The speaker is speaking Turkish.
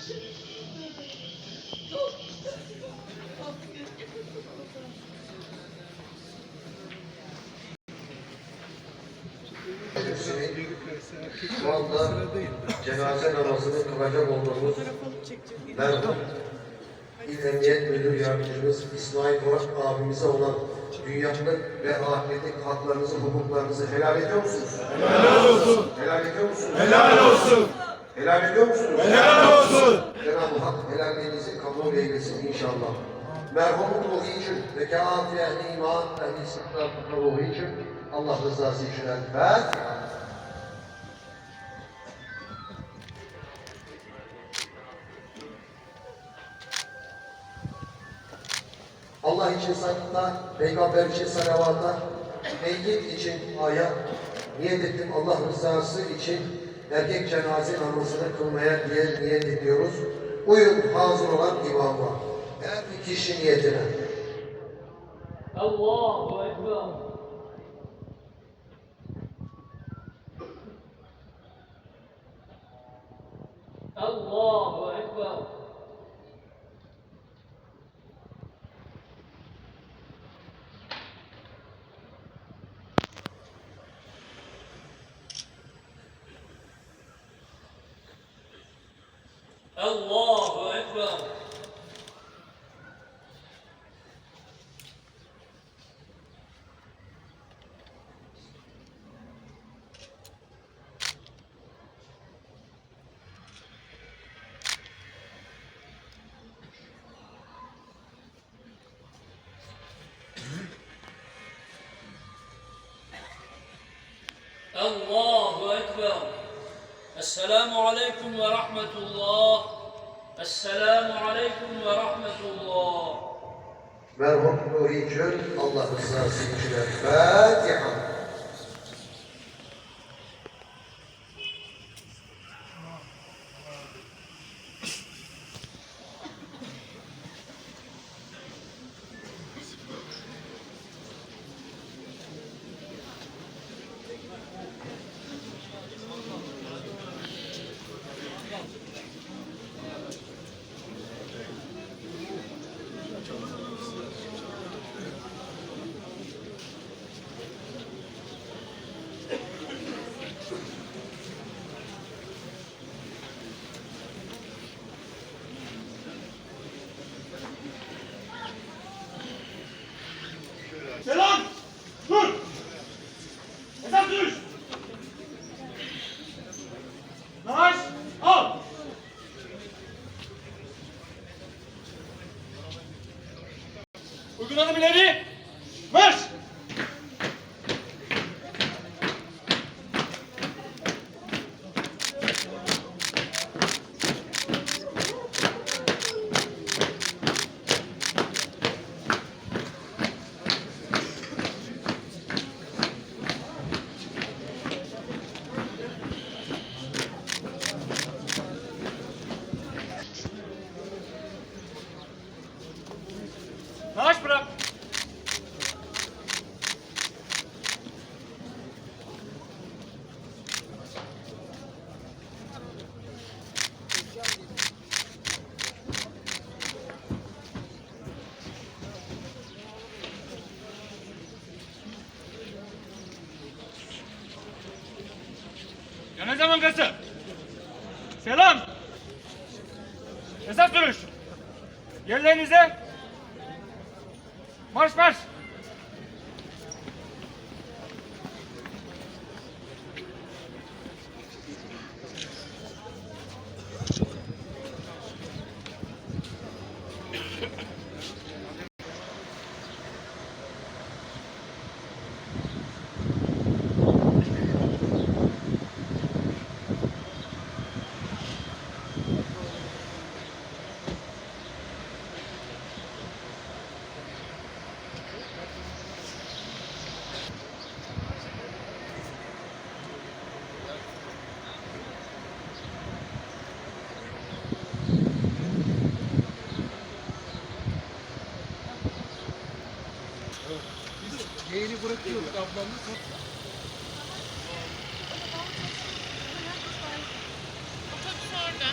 Şu anda cenaze namazını kılacak olduğumuz merhum İl Emniyet Müdür Yardımcımız İsmail Burak abimize olan dünyalık ve ahiretlik haklarınızı, hukuklarınızı helal ediyor musunuz? Helal olsun. Helal ediyor musunuz? Helal olsun. Helal ediyor musunuz? Helal olsun. Cenab-ı Hak helalliğinizi kabul eylesin inşallah. Merhumun ruhu için ve kâfi ehli iman, ehli istiklal ruhu için Allah rızası için el Fatiha. Allah için salatlar, peygamber için salavatlar, meyyit için aya, niyet ettim Allah rızası için erkek cenaze namazını kılmaya diye niyet ediyoruz. Uyun hazır olan imama. Her bir kişi niyetine. Allahu Ekber. Allahu Ekber. Allahu Ekber. Allahu Ekber. Esselamu Aleyküm ve Rahmetullah. Esselamu Aleyküm ve Rahmetullah. Merhum ruhu için Allah rızası için el Fatiha. Cenaze bankası. Selam. Hesap duruş. Yerlerinize. Marş marş. bekliyoruz ablamız. Otobüs orada.